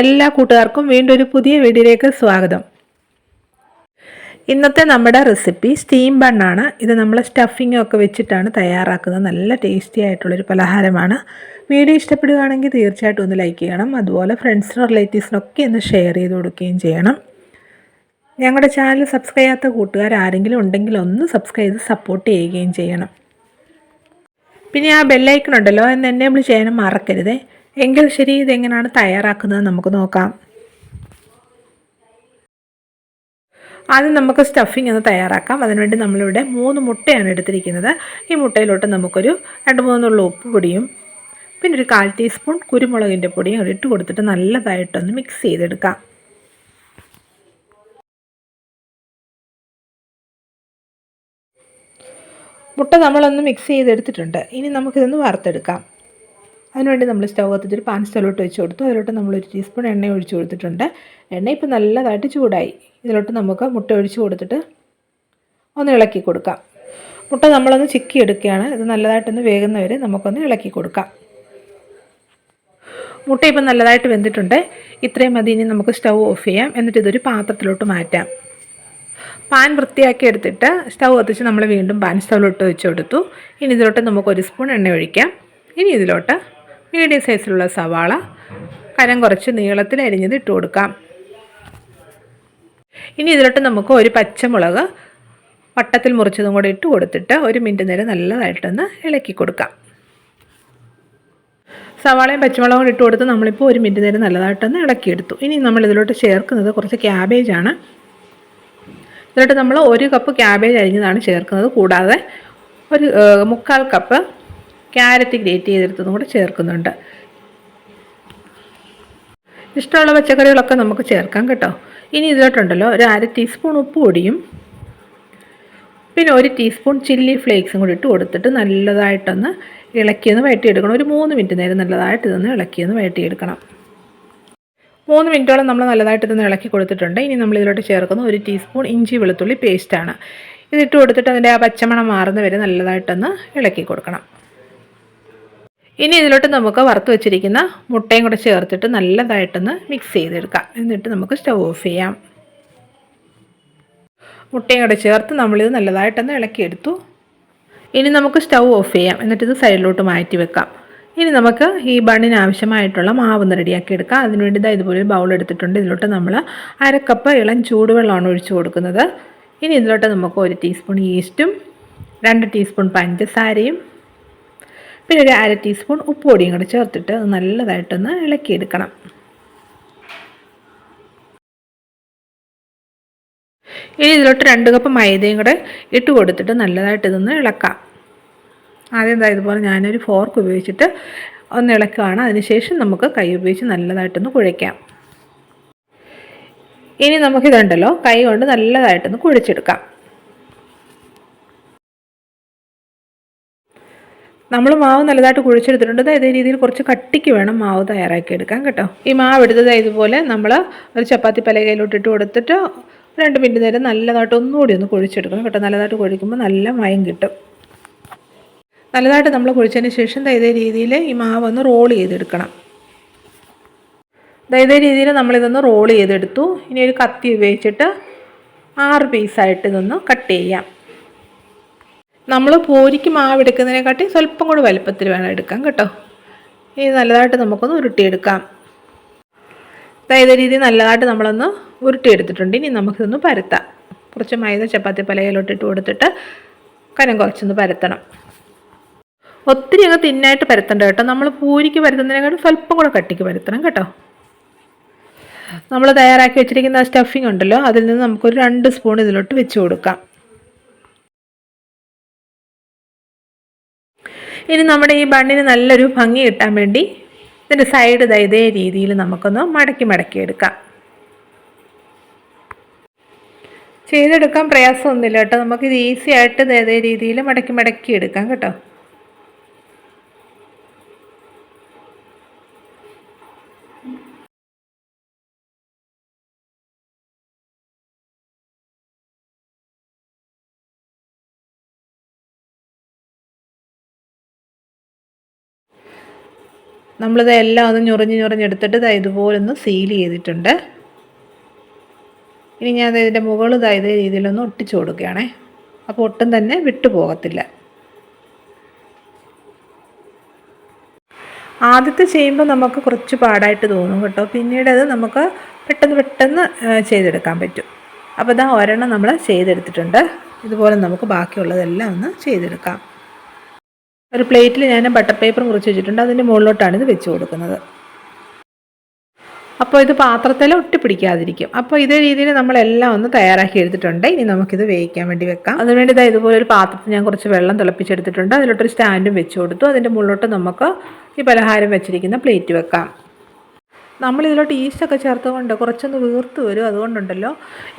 എല്ലാ കൂട്ടുകാർക്കും വീണ്ടും ഒരു പുതിയ വീഡിയോയിലേക്ക് സ്വാഗതം. ഇന്നത്തെ നമ്മുടെ റെസിപ്പി സ്റ്റീം ബണ്ണാണ് ഇത് നമ്മൾ സ്റ്റഫിംഗ് ഒക്കെ വെച്ചിട്ടാണ് തയ്യാറാക്കുന്നത്. നല്ല ടേസ്റ്റി ആയിട്ടുള്ളൊരു പലഹാരമാണ്. വീഡിയോ ഇഷ്ടപ്പെടുകയാണെങ്കിൽ തീർച്ചയായിട്ടും ഒന്ന് ലൈക്ക് ചെയ്യണം. അതുപോലെ ഫ്രണ്ട്സിനും റിലേറ്റീവ്സിനൊക്കെ ഒന്ന് ഷെയർ ചെയ്ത് കൊടുക്കുകയും ചെയ്യണം. ഞങ്ങളുടെ ചാനൽ സബ്സ്ക്രൈബ് ചെയ്യാത്ത കൂട്ടുകാർ ആരെങ്കിലും ഉണ്ടെങ്കിൽ ഒന്ന് സബ്സ്ക്രൈബ് ചെയ്ത് സപ്പോർട്ട് ചെയ്യുകയും ചെയ്യണം. പിന്നെ ആ ബെല്ലൈക്കൺ ഉണ്ടല്ലോ എന്ന് നമ്മൾ ചെയ്യാനും മറക്കരുതേ. എങ്കിൽ ശരി ഇതെങ്ങനെയാണ് തയ്യാറാക്കുന്നത് നമുക്ക് നോക്കാം. ആദ്യം നമുക്ക് സ്റ്റഫിംഗ് ഒന്ന് തയ്യാറാക്കാം. അതിനുവേണ്ടി നമ്മളിവിടെ മൂന്ന് മുട്ടയാണ് എടുത്തിരിക്കുന്നത്. ഈ മുട്ടയിലോട്ട് നമുക്കൊരു രണ്ട് മൂന്നുള്ള ഉപ്പ് പൊടിയും പിന്നെ ഒരു കാൽ ടീസ്പൂൺ കുരുമുളകിന്റെ പൊടിയും ഇട്ട് കൊടുത്തിട്ട് നല്ലതായിട്ടൊന്ന് മിക്സ് ചെയ്തെടുക്കാം. മുട്ട നമ്മളൊന്ന് മിക്സ് ചെയ്തെടുത്തിട്ടുണ്ട്. ഇനി നമുക്കിതൊന്ന് വറുത്തെടുക്കാം. അതിനുവേണ്ടി നമ്മൾ സ്റ്റൗ കത്തിച്ചൊരു പാൻ സ്റ്റൗലോട്ട് വെച്ച് കൊടുത്തു. അതിലോട്ട് നമ്മൾ ഒരു ടീസ്പൂൺ എണ്ണ ഒഴിച്ച് കൊടുത്തിട്ടുണ്ട്. എണ്ണ ഇപ്പോൾ നല്ലതായിട്ട് ചൂടായി. ഇതിലോട്ട് നമുക്ക് മുട്ട ഒഴിച്ച് കൊടുത്തിട്ട് ഒന്ന് ഇളക്കി കൊടുക്കാം. മുട്ട നമ്മളൊന്ന് ചിക്കി എടുക്കുകയാണ്. ഇത് നല്ലതായിട്ടൊന്ന് വേകുന്നവരെ നമുക്കൊന്ന് ഇളക്കി കൊടുക്കാം. മുട്ട ഇപ്പം നല്ലതായിട്ട് വെന്തിട്ടുണ്ട്. ഇത്രയും മതി. ഇനി നമുക്ക് സ്റ്റൗ ഓഫ് ചെയ്യാം. എന്നിട്ട് ഇതൊരു പാത്രത്തിലോട്ട് മാറ്റാം. പാൻ വൃത്തിയാക്കി എടുത്തിട്ട് സ്റ്റൗ കത്തിച്ച് നമ്മൾ വീണ്ടും പാൻ സ്റ്റൗവിലോട്ട് വെച്ച് കൊടുത്തു. ഇനി ഇതിലോട്ട് നമുക്ക് ഒരു സ്പൂൺ എണ്ണ ഒഴിക്കാം. ഇനി ഇതിലോട്ട് മീഡിയം സൈസിലുള്ള സവാള. കനം കുറച്ച് നീളത്തിൽ അരിഞ്ഞത് ഇട്ട് കൊടുക്കാം. ഇനി ഇതിലോട്ട് നമുക്ക് ഒരു പച്ചമുളക് വട്ടത്തിൽ മുറിച്ചതും കൂടെ ഇട്ട് കൊടുത്തിട്ട് ഒരു മിനിറ്റ് നേരം നല്ലതായിട്ടൊന്ന് ഇളക്കി കൊടുക്കാം. സവാളയും പച്ചമുളകും ഇട്ട് കൊടുത്ത് നമ്മളിപ്പോൾ ഒരു മിനിറ്റ് നേരം നല്ലതായിട്ടൊന്ന് ഇളക്കിയെടുത്തു. ഇനി നമ്മൾ ഇതിലോട്ട് ചേർക്കുന്നത് കുറച്ച് ക്യാബേജാണ് ഇതിലോട്ട് നമ്മൾ ഒരു കപ്പ് ക്യാബേജ് അരിഞ്ഞതാണ് ചേർക്കുന്നത്. കൂടാതെ ഒരു മുക്കാൽ കപ്പ് ക്യാരറ്റ് ഗ്രേറ്റ് ചെയ്തെടുത്തതും കൂടെ ചേർക്കുന്നുണ്ട്. ഇഷ്ടമുള്ള പച്ചക്കറികളൊക്കെ നമുക്ക് ചേർക്കാം കേട്ടോ. ഇനി ഇതിലോട്ടുണ്ടല്ലോ ഒരു അര ടീസ്പൂൺ ഉപ്പ് പൊടിയും പിന്നെ ഒരു ടീസ്പൂൺ ചില്ലി ഫ്ലേക്സും കൂടി ഇട്ട് കൊടുത്തിട്ട് നല്ലതായിട്ടൊന്ന് ഇളക്കിയൊന്ന് വഴറ്റിയെടുക്കണം. ഒരു മൂന്ന് മിനിറ്റ് നേരം നല്ലതായിട്ട് ഇതൊന്ന് ഇളക്കിയൊന്ന് വഴറ്റിയെടുക്കണം. മൂന്ന് മിനിറ്റോളം നമ്മൾ നല്ലതായിട്ട് ഇതൊന്ന് ഇളക്കി കൊടുത്തിട്ടുണ്ട്. ഇനി നമ്മൾ ഇതിലോട്ട് ചേർക്കുന്ന ഒരു ടീസ്പൂൺ ഇഞ്ചി വെളുത്തുള്ളി പേസ്റ്റാണ് ഇതിട്ട് കൊടുത്തിട്ട് അതിന്റെ ആ പച്ചമണം മാറുന്ന വരെ നല്ലതായിട്ടൊന്ന് ഇളക്കി കൊടുക്കണം. ഇനി ഇതിലോട്ട് നമുക്ക് വറുത്ത് വെച്ചിരിക്കുന്ന മുട്ടയും കൂടെ ചേർത്തിട്ട് നല്ലതായിട്ടൊന്ന് മിക്സ് ചെയ്തെടുക്കാം. എന്നിട്ട് നമുക്ക് സ്റ്റൗ ഓഫ് ചെയ്യാം. മുട്ടയും കൂടെ ചേർത്ത് നമ്മളിത് നല്ലതായിട്ടൊന്ന് ഇളക്കിയെടുത്തു. ഇനി നമുക്ക് സ്റ്റൗ ഓഫ് ചെയ്യാം. എന്നിട്ട് ഇത് സൈഡിലോട്ട് മാറ്റി വെക്കാം. ഇനി നമുക്ക് ഈ ബണ്ണിന് ആവശ്യമായിട്ടുള്ള മാവ് ഒന്ന് റെഡിയാക്കി എടുക്കാം. അതിനുവേണ്ടി ഇതാ ഇതുപോലെ ബൗൾ എടുത്തിട്ടുണ്ട്. ഇതിലോട്ട് നമ്മൾ അരക്കപ്പ് ഇളം ചൂടുവെള്ളമാണ് ഒഴിച്ചു കൊടുക്കുന്നത്. ഇനി ഇതിലോട്ട് നമുക്ക് ഒരു ടീസ്പൂൺ ഈസ്റ്റും രണ്ട് ടീസ്പൂൺ പഞ്ചസാരയും പിന്നെ ഒരു അര ടീസ്പൂൺ ഉപ്പ് പൊടിയും കൂടെ ചേർത്തിട്ട് നല്ലതായിട്ടൊന്ന് ഇളക്കിയെടുക്കണം. ഇനി ഇതിലോട്ട് രണ്ട് കപ്പ് മൈദയും കൂടെ ഇട്ട് കൊടുത്തിട്ട് നല്ലതായിട്ട് ഇതൊന്ന് ഇളക്കാം. ആദ്യം എന്താ ഇതുപോലെ ഞാനൊരു ഫോർക്ക് ഉപയോഗിച്ചിട്ട് ഒന്ന് ഇളക്കുകയാണ് അതിനുശേഷം നമുക്ക് കൈ ഉപയോഗിച്ച് നല്ലതായിട്ടൊന്ന് കുഴയ്ക്കാം. ഇനി നമുക്കിതുണ്ടല്ലോ കൈ കൊണ്ട് നല്ലതായിട്ടൊന്ന് കുഴച്ചെടുക്കാം. നമ്മൾ മാവ് നല്ലതായിട്ട് കുഴിച്ചെടുത്തിട്ടുണ്ട്. ഇതേ രീതിയിൽ കുറച്ച് കട്ടിക്ക് വേണം മാവ് തയ്യാറാക്കി എടുക്കാൻ കേട്ടോ. ഈ മാവ് എടുത്തത് ഇതുപോലെ നമ്മൾ ഒരു ചപ്പാത്തി പലകയിലോട്ട് ഇട്ട് കൊടുത്തിട്ട് രണ്ട് മിനിറ്റ് നേരം നല്ലതായിട്ട് ഒന്നുകൂടി ഒന്ന് കുഴിച്ചെടുക്കണം കേട്ടോ. നല്ലതായിട്ട് കുഴിക്കുമ്പോൾ നല്ല മയം കിട്ടും. നല്ലതായിട്ട് നമ്മൾ കുഴിച്ചതിന് ശേഷം ഇതേ രീതിയിൽ ഈ മാവ് ഒന്ന് റോൾ ചെയ്തെടുക്കണം. ഇതേ രീതിയിൽ നമ്മളിതൊന്ന് റോൾ ചെയ്തെടുത്തു. ഇനി ഒരു കത്തി ഉപയോഗിച്ചിട്ട് ആറ് പീസായിട്ട് ഇതൊന്ന് കട്ട് ചെയ്യാം. നമ്മൾ പൂരിക്ക് മാവ് എടുക്കുന്നതിനെക്കാട്ടി സ്വല്പം കൂടി വലുപ്പത്തിൽ വേണം എടുക്കാൻ കേട്ടോ. ഇനി നല്ലതായിട്ട് നമുക്കൊന്ന് ഉരുട്ടിയെടുക്കാം. അതായത് രീതി നല്ലതായിട്ട് നമ്മളൊന്ന് ഉരുട്ടിയെടുത്തിട്ടുണ്ട്. ഇനി നമുക്കിതൊന്ന് പരത്താം. കുറച്ച് മൈദ ചപ്പാത്തി പലകയിലോട്ട് ഇട്ട് കൊടുത്തിട്ട് കനം കുറച്ചൊന്ന് പരത്തണം. ഒത്തിരി അങ്ങ് തിന്നായിട്ട് പരത്തണ്ട കേട്ടോ. നമ്മൾ പൂരിക്ക് പരത്തുന്നതിനെക്കാട്ടും സ്വല്പം കൂടെ കട്ടിക്ക് പരത്തണം കേട്ടോ. നമ്മൾ തയ്യാറാക്കി വെച്ചിരിക്കുന്ന സ്റ്റഫിംഗ് ഉണ്ടല്ലോ അതിൽ നിന്ന് നമുക്കൊരു രണ്ട് സ്പൂൺ ഇതിലോട്ട് വെച്ച് കൊടുക്കാം. ഇനി നമ്മുടെ ഈ ബണ്ണിന് നല്ലൊരു ഭംഗി കിട്ടാൻ വേണ്ടി ഇതിന്റെ സൈഡ് ഇതേ രീതിയിൽ നമുക്കൊന്ന് മടക്കി മടക്കി എടുക്കാം. ചെയ്തെടുക്കാൻ പ്രയാസമൊന്നുമില്ല കേട്ടോ. നമുക്കിത് ഈസി ആയിട്ട് ഇതേ രീതിയിൽ മടക്കി മടക്കി എടുക്കാം കേട്ടോ. നമ്മളിത് എല്ലാം ഒന്ന് ഞൊറിഞ്ഞ് ഞൊറിഞ്ഞെടുത്തിട്ട് ഇതാ ഇതുപോലെ ഒന്ന് സീൽ ചെയ്തിട്ടുണ്ട്. ഇനി ഞാൻ ഇതിന്റെ മുകളിൽ ഇതാ ഇതേ രീതിയിലൊന്ന് ഒട്ടിച്ചു കൊടുക്കുകയാണേ. അപ്പോൾ ഒട്ടും തന്നെ വിട്ടു പോകത്തില്ല. ആദ്യത്തെ ചെയ്യുമ്പോൾ നമുക്ക് കുറച്ച് പാടായിട്ട് തോന്നും കേട്ടോ. പിന്നീട് അത് നമുക്ക് പെട്ടെന്ന് പെട്ടെന്ന് ചെയ്തെടുക്കാൻ പറ്റും. അപ്പോൾ ഇതാ ഒരെണ്ണം നമ്മൾ ചെയ്തെടുത്തിട്ടുണ്ട്. ഇതുപോലെ നമുക്ക് ബാക്കിയുള്ളതെല്ലാം ഒന്ന് ചെയ്തെടുക്കാം. ഒരു പ്ലേറ്റിൽ ഞാൻ ബട്ടർ പേപ്പർ മുറിച്ച് വെച്ചിട്ടുണ്ട്. അതിന്റെ മുകളിലോട്ടാണ് ഇത് വെച്ച് കൊടുക്കുന്നത്. അപ്പോൾ ഇത് പാത്രത്തിൽ ഒട്ടിപ്പിടിക്കാതിരിക്കും അപ്പോൾ ഇതേ രീതിയിൽ നമ്മളെല്ലാം ഒന്ന് തയ്യാറാക്കി എടുത്തിട്ടുണ്ട്. ഇനി നമുക്കിത് വേവിക്കാൻ വേണ്ടി വെക്കാം. അതിനുവേണ്ടി ഇതാ ഇതുപോലെ ഒരു പാത്രത്തിൽ ഞാൻ കുറച്ച് വെള്ളം തിളപ്പിച്ചെടുത്തിട്ടുണ്ട്. അതിലോട്ടൊരു സ്റ്റാൻഡും വെച്ച് കൊടുത്തു. അതിന്റെ മുകളിലോട്ട് നമുക്ക് ഈ പലഹാരം വെച്ചിരിക്കുന്ന പ്ലേറ്റ് വെക്കാം. നമ്മളിതിലോട്ട് ഈസ്റ്റൊക്കെ ചേർത്തുകൊണ്ട് കുറച്ചൊന്ന് വീർത്ത് വരും. അതുകൊണ്ടുണ്ടല്ലോ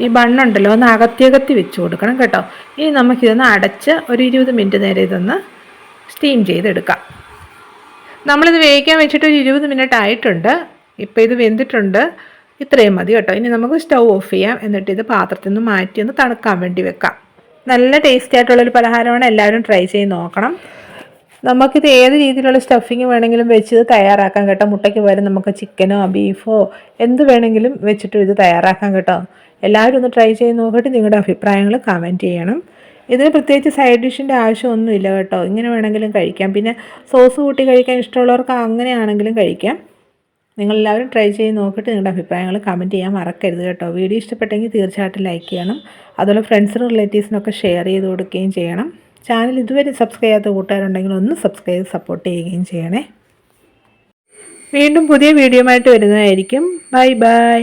ഈ ബണ്ണുണ്ടല്ലോ ഒന്ന് അകത്തി വെച്ച് കൊടുക്കണം കേട്ടോ. ഇനി നമുക്കിതൊന്ന് അടച്ച് ഒരു ഇരുപത് മിനിറ്റ് നേരെ ഇതൊന്ന് സ്റ്റീം ചെയ്തെടുക്കാം. നമ്മളിത് വേവിക്കാൻ വെച്ചിട്ട് ഒരു ഇരുപത് മിനിറ്റ് ആയിട്ടുണ്ട്. ഇപ്പോൾ ഇത് വെന്തിട്ടുണ്ട്. ഇത്രയും മതി കേട്ടോ. ഇനി നമുക്ക് സ്റ്റൗ ഓഫ് ചെയ്യാം. എന്നിട്ട് ഇത് പാത്രത്തിൽ നിന്ന് മാറ്റി ഒന്ന് തണുക്കാൻ വേണ്ടി വെക്കാം. നല്ല ടേസ്റ്റി ആയിട്ടുള്ളൊരു പലഹാരമാണ്. എല്ലാവരും ട്രൈ ചെയ്ത് നോക്കണം. നമുക്കിത് ഏത് രീതിയിലുള്ള സ്റ്റഫിങ് വേണമെങ്കിലും വെച്ച് ഇത് തയ്യാറാക്കാം കേട്ടോ. മുട്ടയ്ക്ക് പകരം നമുക്ക് ചിക്കനോ ബീഫോ എന്ത് വേണമെങ്കിലും വെച്ചിട്ട് ഇത് തയ്യാറാക്കാം കേട്ടോ. എല്ലാവരും ഒന്ന് ട്രൈ ചെയ്ത് നോക്കിയിട്ട് നിങ്ങളുടെ അഭിപ്രായങ്ങൾ കമന്റ് ചെയ്യണം. ഇതിന് പ്രത്യേകിച്ച് സൈഡ് ഡിഷിന്റെ ആവശ്യമൊന്നുമില്ല കേട്ടോ. ഇങ്ങനെ വേണമെങ്കിലും കഴിക്കാം. പിന്നെ സോസ് കൂട്ടി കഴിക്കാൻ ഇഷ്ടമുള്ളവർക്ക് അങ്ങനെയാണെങ്കിലും കഴിക്കാം. നിങ്ങളെല്ലാവരും ട്രൈ ചെയ്ത് നോക്കിയിട്ട് നിങ്ങളുടെ അഭിപ്രായങ്ങൾ കമന്റ് ചെയ്യാൻ മറക്കരുത് കേട്ടോ. വീഡിയോ ഇഷ്ടപ്പെട്ടെങ്കിൽ തീർച്ചയായിട്ടും ലൈക്ക് ചെയ്യണം. അതുപോലെ ഫ്രണ്ട്സിനും റിലേറ്റീവ്സിനൊക്കെ ഷെയർ ചെയ്ത് കൊടുക്കുകയും ചെയ്യണം. ചാനൽ ഇതുവരെ സബ്സ്ക്രൈബ് ചെയ്യാത്ത കൂട്ടുകാരുണ്ടെങ്കിൽ ഒന്ന് സബ്സ്ക്രൈബ് സപ്പോർട്ട് ചെയ്യുകയും ചെയ്യണേ. വീണ്ടും പുതിയ വീഡിയോ ആയിട്ട് വരുന്നതായിരിക്കും. Bye bye